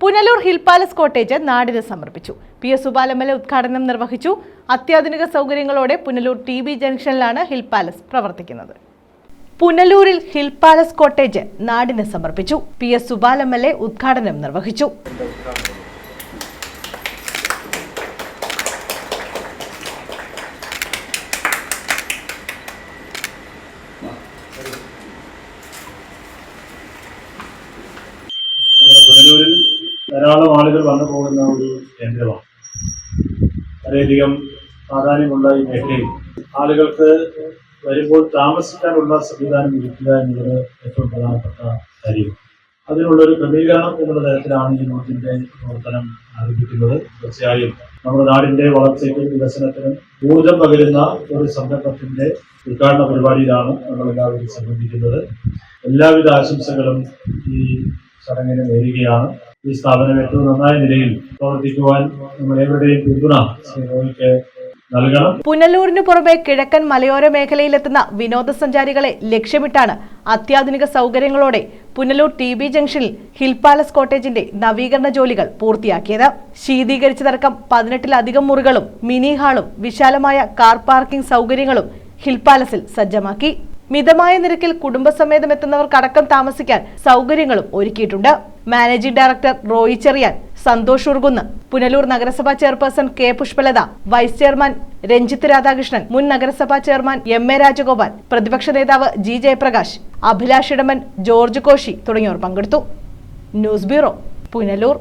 Punalur hill palace cottage നാടിന് സമർപ്പിച്ചു. P S സുബാലമ്മല ഉദ്ഘാടനം നിർവഹിച്ചു. അത്യാധുനിക സൗകര്യങ്ങളോടെ പുനലൂർ ടി ബി ജംഗ്ഷനിലാണ് ഹിൽ പാലസ് പ്രവർത്തിക്കുന്നത്. പുനലൂരിൽ ഹിൽ പാലസ് കോട്ടേജ് നാടിന് സമർപ്പിച്ചു. പി എസ് സുബാലമ്മലെ ഉദ്ഘാടനം നിർവഹിച്ചു. പുനലൂരിൽ ധാരാളം ആളുകൾ വന്നു പോകുന്ന ഒരു കേന്ദ്രമാണ്. വളരെയധികം പ്രാധാന്യമുള്ള ഈ മേഖലയിൽ ആളുകൾക്ക് വരുമ്പോൾ താമസിക്കാനുള്ള സംവിധാനം ഒരുക്കുക എന്നുള്ളത് ഏറ്റവും പ്രധാനപ്പെട്ട കാര്യമാണ് അതിനുള്ളൊരു ക്രമീകരണം എന്നുള്ള തരത്തിലാണ് ഈ നോട്ടിന്റെ പ്രവർത്തനം ആരംഭിക്കുന്നത്. തീർച്ചയായും നമ്മുടെ നാടിന്റെ വളർച്ചയ്ക്കും വികസനത്തിനും ഊർജം പകരുന്ന ഒരു സംരംഭത്തിന്റെ ഉദ്ഘാടന പരിപാടിയിലാണ് നമ്മൾ എല്ലാവരും സംബന്ധിക്കുന്നത്. എല്ലാവിധ ആശംസകളും ഈ ചടങ്ങിന് നേരുകയാണ്. ഈ സ്ഥാപനം ഏറ്റവും നന്നായ നിലയിൽ പ്രവർത്തിക്കുവാൻ നമ്മൾ ഏവരുടെയും പിന്തുണ നൽകണം. പുനലൂരിന് പുറമെ കിഴക്കൻ മലയോര മേഖലയിലെത്തുന്ന വിനോദസഞ്ചാരികളെ ലക്ഷ്യമിട്ടാണ് അത്യാധുനിക സൗകര്യങ്ങളോടെ പുനലൂർ ടി ബി ജംഗ്ഷനിൽ ഹിൽ പാലസ് കോട്ടേജിന്റെ നവീകരണ ജോലികൾ പൂർത്തിയാക്കിയത്. ശീതീകരിച്ചതടക്കം പതിനെട്ടിലധികം മുറികളും മിനി ഹാളും വിശാലമായ കാർ പാർക്കിംഗ് സൗകര്യങ്ങളും ഹിൽ പാലസിൽ സജ്ജമാക്കി. മിതമായ നിരക്കിൽ കുടുംബസമേതം എത്തുന്നവർക്കടക്കം താമസിക്കാൻ സൗകര്യങ്ങളും ഒരുക്കിയിട്ടുണ്ട്. Managing director Roy Cherian Santhosh Urkunnu Punalur നഗരസഭാ chairperson K Pushpalatha vice chairman Ranjith Radhakrishnan മുൻ നഗരസഭാ ചെയർമാൻ എം എ രാജഗോപാൽ പ്രതിപക്ഷ നേതാവ് ജി ജയപ്രകാശ് അഭിലാഷ് ഇടമൻ ജോർജ് കോശി തുടങ്ങിയവർ പങ്കെടുത്തു. News bureau Punalur.